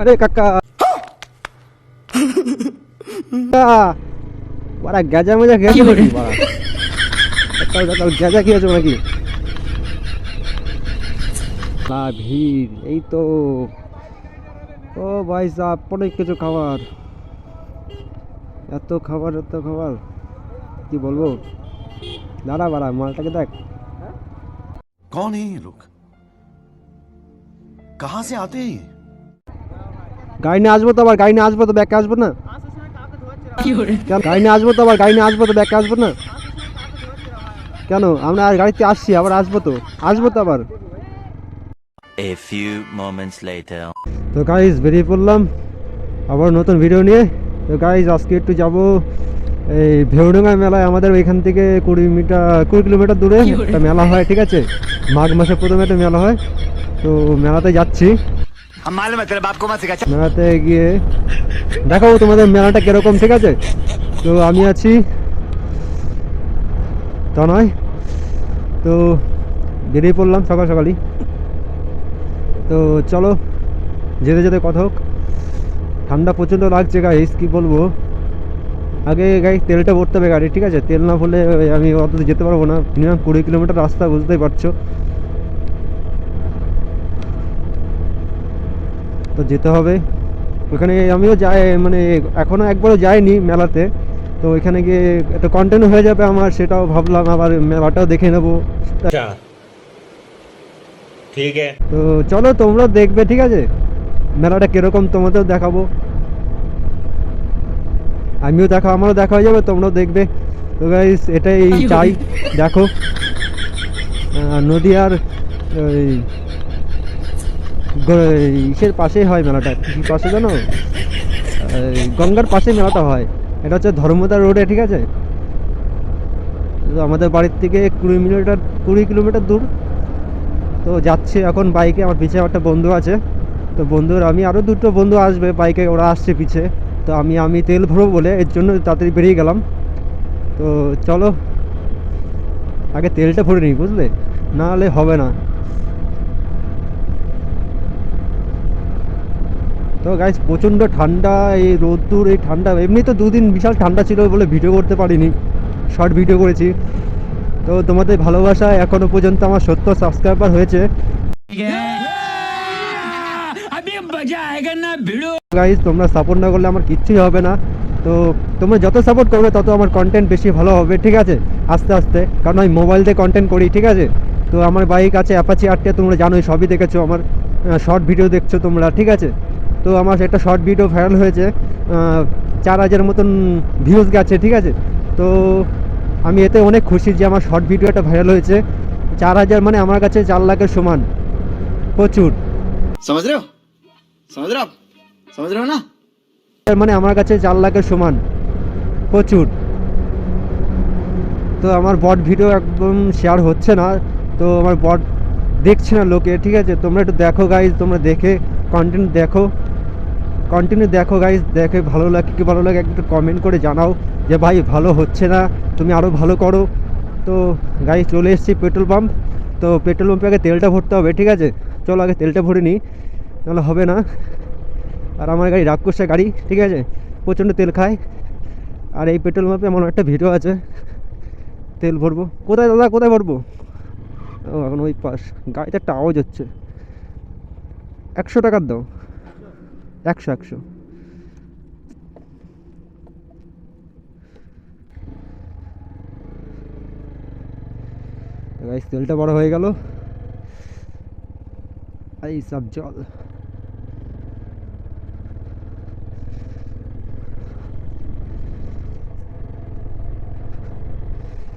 আরে কাকা। বাড়া গেজা মেজা খেয়েছে নাকি বাড়া? গেজা খেয়েছে নাকি? না ভিড় এই তো। ও ভাই সাহ অনেক কিছু খাবার। এত খাবার এত খাবার। কি বলব? দাঁড়া বাড়া মালটাকে দেখ। কন লোক কাহা সে আতে হ্যাঁ গাড়ি নিয়ে আসব তো আবার গাড়ি নিয়ে আসব তো ব্যাকে আসব না। কেন? গাড়ি নিয়ে আসব তো আবার গাড়ি নিয়ে আসব তো ব্যাকে আসব না। কেন? আমরা আর গাড়িতে আসছি আবার আসব তো আসব তো আবার। A few moments later. তো গাইজ বেরিয়ে পড়লাম। আবার নতুন ভিডিও নিয়ে। তো গাইজ আজকে একটু যাব এই ভেউডাঙ্গা মেলায়। আমাদের ওইখান থেকে কুড়ি মিটার কুড়ি কিলোমিটার দূরে একটা মেলা হয় ঠিক আছে? মাঘ মাসে প্রথমে একটা মেলা হয়। তো মেলাতে যাচ্ছি। हम मालूम है तेरे बाप को मत सिखा মেলাতে গিয়ে দেখাবো তোমাদের মেলাটা কিরকম ঠিক আছে তো আমি আছি তা নয় তো বেরিয়ে পড়লাম সকাল সকালই তো চলো যেতে যেতে কথা হোক ঠান্ডা প্রচণ্ড লাগছে গাইস কি বলবো আগে গাড়ি তেলটা ভরতে হবে গাড়ি ঠিক আছে তেল না ভরলে আমি অত দূর যেতে পারবো না মিনিমাম কুড়ি কিলোমিটার রাস্তা বুঝতেই পারছো তো যেতে হবে। ওখানে আমিও যাই মানে এখনও একবারও যাইনি মেলাতে। তো ওইখানে গিয়ে একটা কন্টেন্ট হয়ে যাবে আমার সেটাও ভাবলাম আবার মেলাটাও দেখে নেব। আচ্ছা। ঠিক আছে। তো চলো তোমরাও দেখবে ঠিক আছে? মেলাটা কীরকম তোমাদের দেখাবো। আমিও দেখো আমারও দেখা হয়ে যাবে তোমরাও দেখবে। তো গাইস এটাই চাই। দেখো। নদী ওই ইসের পাশেই হয় মেলাটা কি পাশে জানো? গঙ্গার পাশে মেলাটা হয়। এটা হচ্ছে ধর্মদা রোডে, ঠিক আছে? তো আমাদের বাড়ির থেকে কুড়ি মিটার কুড়ি কিলোমিটার দূর। তো যাচ্ছে এখন বাইকে, আমার পিছে একটা বন্ধু আছে। তো বন্ধুর, আমি আরও দুটো বন্ধু আসবে বাইকে, ওরা আসছে পিছে। তো আমি আমি তেল ভরবো বলে, এর জন্য তাড়াতাড়ি বেরিয়ে গেলাম। তো চলো, আগে তেলটা ভরে নিই, বুঝলে? না হলে হবে না। তো গাইজ প্রচণ্ড ঠান্ডা এই রোদ্দুর এই ঠান্ডা এমনি তো দুদিন বিশাল ঠান্ডা ছিল বলে ভিডিও করতে পারিনি শর্ট ভিডিও করেছি। তো তোমাদের ভালোবাসা এখনও পর্যন্ত আমার সত্তর সাবস্ক্রাইবার হয়েছে। গাইজ তোমরা সাপোর্ট না করলে আমার কিচ্ছুই হবে না। তো তোমরা যত সাপোর্ট করবে তত আমার কন্টেন্ট বেশি ভালো হবে ঠিক আছে? আস্তে আস্তে কারণ আমি মোবাইল দিয়ে কন্টেন্ট করি ঠিক আছে? তো আমার বাইক আছে অ্যাপাচি আটটা তোমরা জানোই সবই দেখেছ আমার শর্ট ভিডিও দেখছ তোমরা ঠিক আছে? তো আমার একটা শর্ট ভিডিও ভাইরাল হয়েছে চার হাজার মতন ভিউজ গেছে ঠিক আছে? তো আমি এতে অনেক খুশি যে আমার শর্ট ভিডিও একটা ভাইরাল হয়েছে। চার হাজার মানে আমার কাছে চার লাখের সমান। প্রচুর। না মানে আমার কাছে চার লাখের সমান। প্রচুর। তো আমার বট ভিডিও একদম শেয়ার হচ্ছে না। তো আমার বট দেখছে না লোকে ঠিক আছে? তোমরা একটু দেখো গাইজ তোমরা দেখে কন্টেন্ট দেখো। কন্টিনিউ দেখো গাইজ দেখে ভালো লাগে কি ভালো লাগে একটু কমেন্ট করে জানাও যে ভাই ভালো হচ্ছে না, তুমি আরও ভালো করো। তো গাড়ি চলে এসেছি পেট্রোল পাম্প তো পেট্রোল পাম্পে আগে তেলটা ভরতে হবে, ঠিক আছে? চলো আগে তেলটা ভরে নিই, নাহলে হবে না। আর আমার গাড়ি রাক্ষসা গাড়ি, ঠিক আছে? প্রচণ্ড তেল খায়। আর এই পেট্রোল পাম্পে এমন একটা ভিডিও আছে। তেল ভরবো। কোথায় দাদা, কোথায় ভরবো? ও, এখন ওই পাশ। গাড়িতে একটা আওয়াজ হচ্ছে। একশো টাকার দাও। একশো একশো। তেলটা বড় হয়ে গেল। এই সব জল।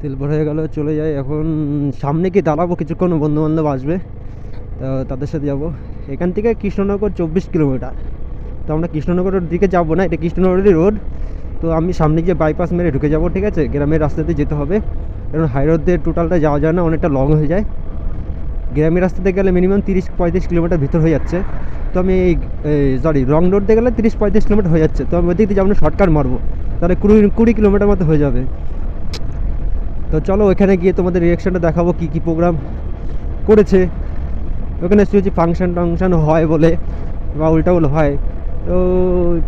তেল ভরে হয়ে গেল, চলে যাই। এখন সামনে কি দাঁড়াবো? কিছুক্ষণ বন্ধু বান্ধব আসবে তাদের সাথে যাব। এখান থেকে কৃষ্ণনগর চব্বিশ কিলোমিটার। তো আমরা কৃষ্ণনগরের দিকে যাব না, এটা কৃষ্ণনগরেরই রোড। তো আমি সামনে গিয়ে বাইপাস মেরে ঢুকে যাব, ঠিক আছে? গ্রামের রাস্তাতে যেতে হবে। কারণ হাই রোড দিয়ে টোটালটা যাওয়া যায় না, অনেকটা লং হয়ে যায়। গ্রামের রাস্তাতে গেলে মিনিমাম তিরিশ পঁয়ত্রিশ কিলোমিটার ভিতর হয়ে যাচ্ছে। তো আমি এই সরি লং রোড দিয়ে গেলে তিরিশ পঁয়ত্রিশ কিলোমিটার হয়ে যাচ্ছে। তো আমি ওদিক দিয়ে যাব শর্টকাট মারবো। তাহলে কুড়ি কুড়ি কিলোমিটার মতো হয়ে যাবে। তো চলো, ওইখানে গিয়ে তোমাদের রিয়াকশানটা দেখাবো কী কী প্রোগ্রাম করেছে। ওখানে শুনেছি ফাংশন টাংশন হয় বলে, বা উল্টাগুলো হয়। তো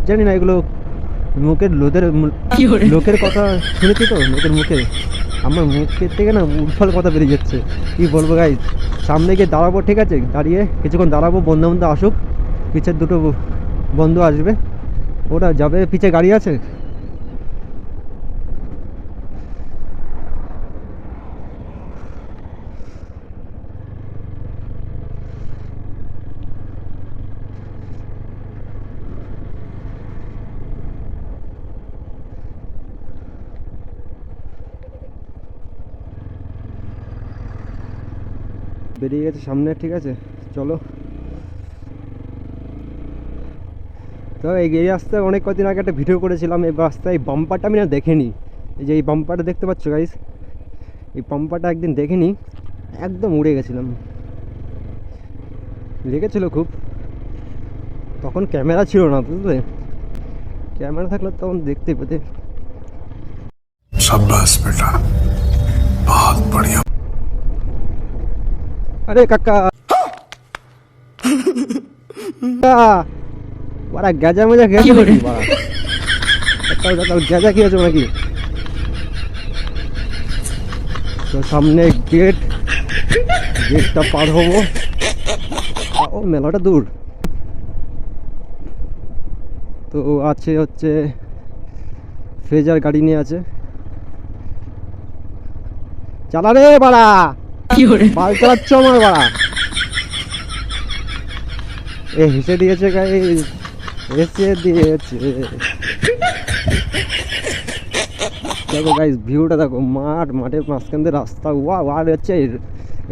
জানি না এগুলো মুখের লোদের লোকের কথা শুনেছি তো লোকের মুখে। আমার মুখের থেকে না উৎফল কথা বেরিয়ে যাচ্ছে। কি বলব গাই সামনে গিয়ে দাঁড়াবো ঠিক আছে? দাঁড়িয়ে কিছুক্ষণ দাঁড়াবো বন্ধু বন্ধু আসুক। পিছের দুটো বন্ধু আসবে। ওরা যাবে পিছে গাড়ি আছে? বেরিয়ে গেছে সামনে, ঠিক আছে? চলো। তো এই এই রাস্তায় অনেক কদিন আগে একটা ভিডিও করেছিলাম, এই রাস্তায় এই বাম্পারটা আমি না দেখিনি। এই যে এই বাম্পারটা দেখতে পাচ্ছ গাইস এই পাম্পারটা একদিন দেখিনি, একদম উড়ে গেছিলাম। লেগেছিল খুব। তখন ক্যামেরা ছিল না, বুঝলে? ক্যামেরা থাকলে তখন দেখতে পেতে। সাব্বাস, বেটা। বহুত বড়িয়া। আরে কাকা। বাড়া গেজা মেজা গেছে নাকি? বাড়া। গেজা খেয়েছো নাকি? তো সামনে গেট গেটটা পার হব। ও মেলাটা দূর। তো আছে হচ্ছে ফ্রেজার গাড়ি নিয়ে আছে। চালা রে বাড়া। চালাচ্ছ আমার বাড়া। এ হেসে দিয়েছে গাই হেসে দিয়েছে। দেখো গাইস ভিউটা দেখো মাঠ মাঠের মাঝখান দিয়ে রাস্তা ওয়া আর হচ্ছে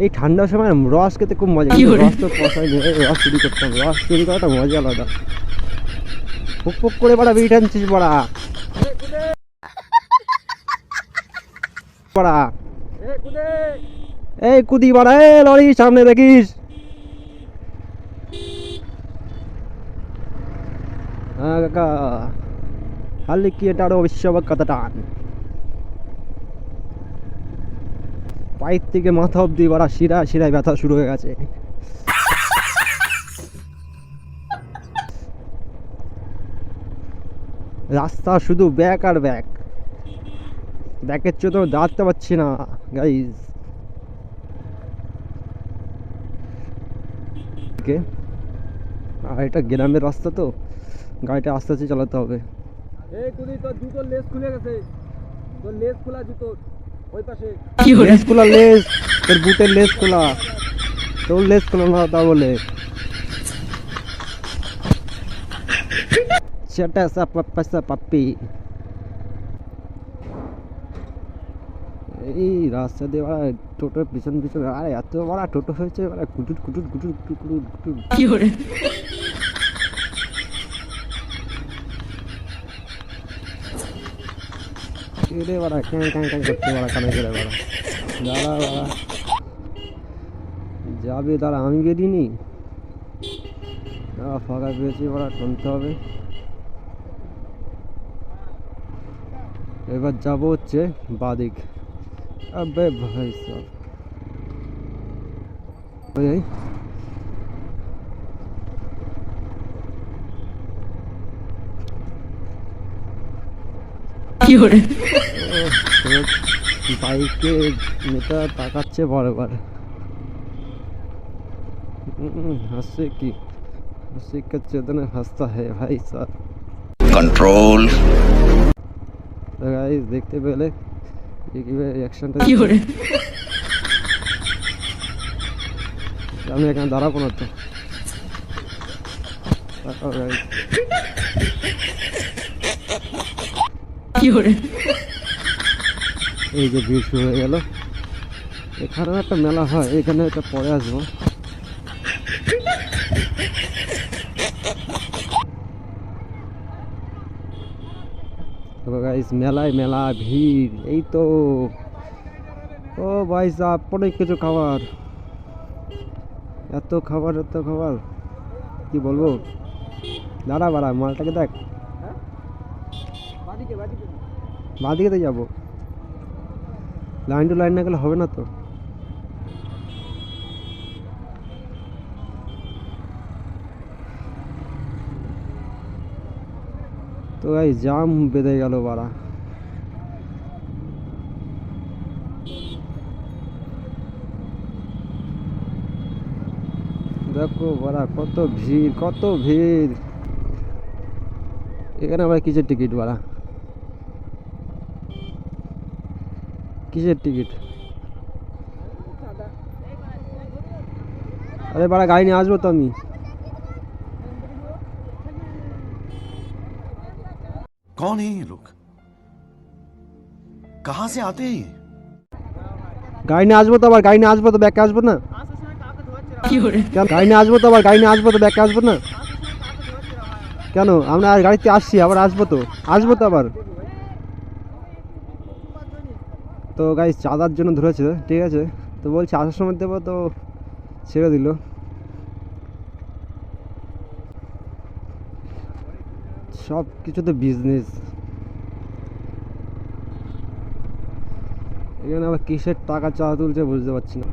এই ঠান্ডার সময় রস খেতে খুব মজা রস তো কষাই রস চুরি করতাম রস চুরি করাটা মজা আলাদা। ফুক ফুক করে বাড়া বিড়ি টানছিস বাড়া। বাড়া। এই কুদি বাড়া এ লরি সামনে দেখিস। হ্যাঁ কাকা। খালি কি এটা আরও বিশ্ববাক কথা টান পায়ের থেকে মাথা অব্দি বাড়া, শিরা, শিরায় ব্যথা শুরু হয়ে গেছে। রাস্তা শুধু ব্যাক আর ব্যাক। ব্যাকের চোদ্দ দাঁড়াতে পারছি না গাইজ কে আর এটা গ্রামের রাস্তা তো গাড়িটা আস্তে আস্তে চালাতে হবে। এই কুদি তোর জুতোর লেস খুলে গেছে। তোর লেস খোলা জুতোর ওই পাশে। লেস খোলা লেস তোর বুটের লেস খোলা। তোর লেস খোলা না তা বলে। সেটা সা পাপ্পা সা পাপ্পি এই রাস্তা দিয়ে বাড়া টোটোর পিছন পিছন আরে এত বড় টোটো হয়েছে বাড়া কুটুর কুটুর কুটুর কুটুর কুটুর কুটুর রে বাড়া ক্যাং ক্যাং ক্যাং করছে বাড়া কানে করে বাড়া। দাঁড়া বাড়া। যাবে দাঁড়া আমি বেরিনি দাঁড়া ফাঁকা পেয়েছি বাড়া টানতে হবে। এবার যাব হচ্ছে বাদিক আবে ভাই সব ওই এই। বাইকে নেতা তাকাচ্ছে বারবার हम्म, हंसे की हंसी का चेतन हंसता है भाई साहब कंट्रोल তো গাইস দেখতে রিয়াকশনটা আমি এখানে দাঁড়াবো না তো। এই যে ভিড় শুরু হয়ে গেল। এখানেও একটা মেলা হয় এখানে একটা পরে আসব। গাইস মেলায় মেলা ভিড়, এই তো। ও ভাই সাহ অনেক কিছু খাবার। এত খাবার এত খাবার। কি বলব? দাঁড়া বাড়া মালটাকে দেখ। বাদিকে তো যাব। লাইন টু লাইন না গেলে হবে না তো? তো ভাই জাম বেঁধে গেল বাড়া। দেখো বাড়া, কত ভিড় কত ভিড়। এখানে আবার কিসের টিকিট বাড়া? কিসের টিকিট? আরে বাড়া, গাড়ি নিয়ে আসব তো আমি। कौन है ये लोग कहां से आते हैं ये গাড়ি নিয়ে আসবো তো আবার গাড়ি নিয়ে আসবো তো ব্যাকে আসবো না কেন গাড়ি নিয়ে আসবো তো আবার গাড়ি নিয়ে আসবো তো ব্যাকে আসবো না কেন আমরা আর গাড়িতে আসছি আবার আসবো তো আসবো তো আবার তো গাড়ি চাঁদার জন্য ধরেছে ঠিক আছে তো বলছে আসার সময় দেবো তো ছেড়ে দিল সব কিছুতে বিজনেস এখানে আবার কিসের টাকা চাঁদা তুলছে বুঝতে পারছি না।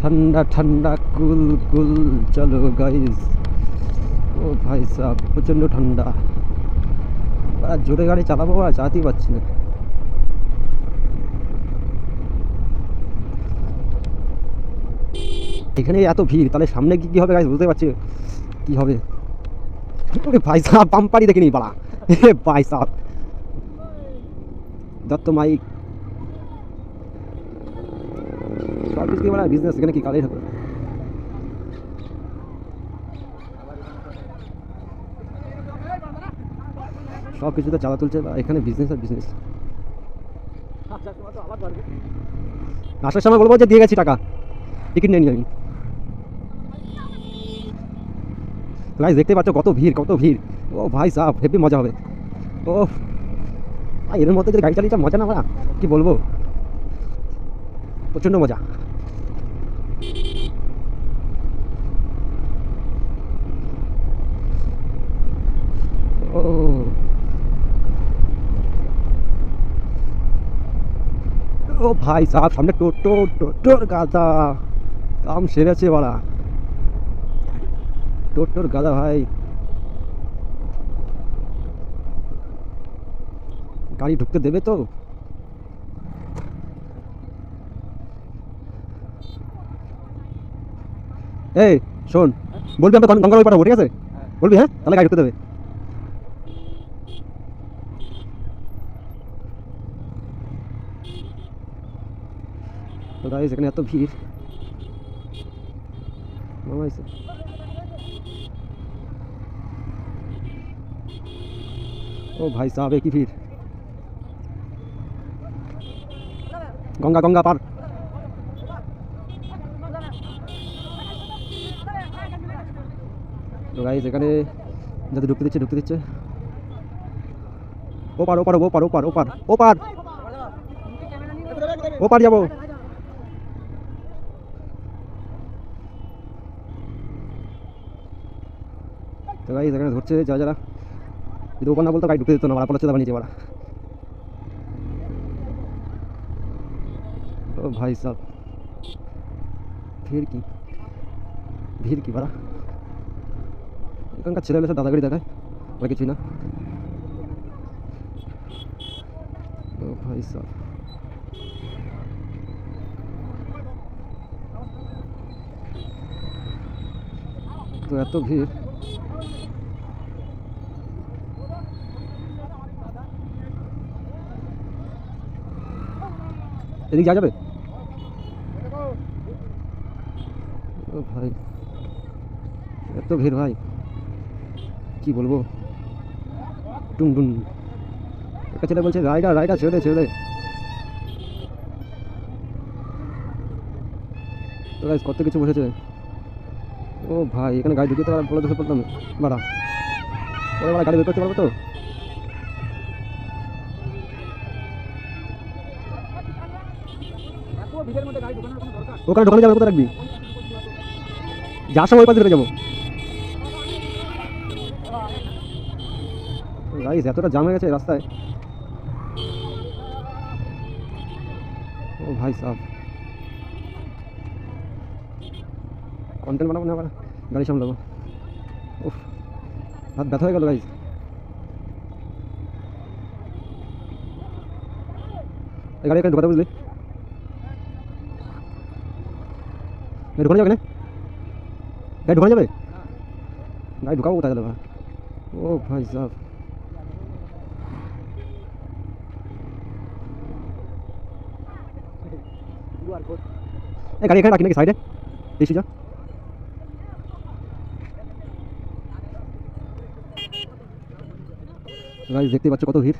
ঠান্ডা ঠান্ডা, কুল কুল, চলো গাইস ও ভাই সাহ প্রচণ্ড ঠান্ডা। জোরে গাড়ি চালাবো আর চালাতেই পারছি না। এখানে এত ভিড়, তাহলে সামনে কি কি হবে গাইস বুঝতে পারছি? কি হবে? ওরে ভাই সাহ পাম্পারি দেখিনি এ ভাই সাহ দত্ত মাইক সব কিছু বিজনেস এখানে কি কালেই হবে? সব কিছুতে চালা তুলছে এখানে বিজনেস আর বিজনেস আসার সময় বলব যে দিয়ে গেছি টাকা। টিকিট নেই আমি গাইজ দেখতে পাচ্ছ কত ভিড় কত ভিড়। ও ভাই সাহ হেভি মজা হবে। ও ভাই এর মধ্যে যদি গাড়ি চালিয়েছে মজা না ভাড়া কি বলব? প্রচণ্ড মজা। ও। ও ভাই সাহেব, সামনে টোটো, টোটোর গাদা কাম সেরেছে বাড়া। টোটোর গাদা ভাই। গাড়ি ঢুকতে দেবে তো? এই শোন বলবি আমরা গঙ্গার ওই পাঠাবো ঠিক আছে বলবি হ্যাঁ? তাহলে গাড়ি ঢুকতে দেবে। তো এখানে এত ভিড় মামা এসে ও ভাই সাহেব এ কি ভিড় গঙ্গা গঙ্গা পার তো গাইস এখানে যাতে ঢুকতে দিচ্ছে ঢুকতে দিচ্ছে। ওপার ওপার ওপার ওপার ওপার ওপার ওপার যাব। তো গাইস এখানে ধরছে যা যারা। যদি ওপার না বলতো গাড়ি ঢুকতে দিত না আপনার চেতা বানিয়েছে ওরা ও ভাই সাহ ভিড় কি ভিড় কি ভাড়া এখানকার ছেলেমেয়ে সব দাদাগিরি দেখায় আর কিছুই না ও ভাই সাহ তো এত ভিড় এদিকে যাওয়া যাবে? ও ভাই, এত ভিড় ভাই। কি বলব? টুন টুন একটা ছেলে বলছে রাইডার রাইডার ছেড়ে দে ছেড়ে দে। কত কিছু বসেছে? ও ভাই, এখানে গাড়ি ঢুকে তো বলে ধরে পড়তাম বাড়া বাড়া গাড়ি বের করতে পারব তো? ওখানে ঢোকানো যাবে, কোথায় রাখবি? যা সময় ওই পাশে ঢুকে যাব। গাইস এতটা জাম হয়ে গেছে রাস্তায়। ও ভাই সাহ কন্টেন্ট বানাবো না গাড়ি সামলাবো। উফ, হাত ব্যথা হয়ে গেল এই গাড়ি এখানে ঢোকাতে বুঝলি? গাড়ি ঢোকানো যাবে না গাড়ি ঢোকানো যাবে গাড়ি ঢোকাবো কোথায় তাহলে ভাই ও ভাই সাহ এই গাড়ি এখানে রাখি নাকি সাইডে এসি যা গাইজ দেখতে পাচ্ছ কত ভিড়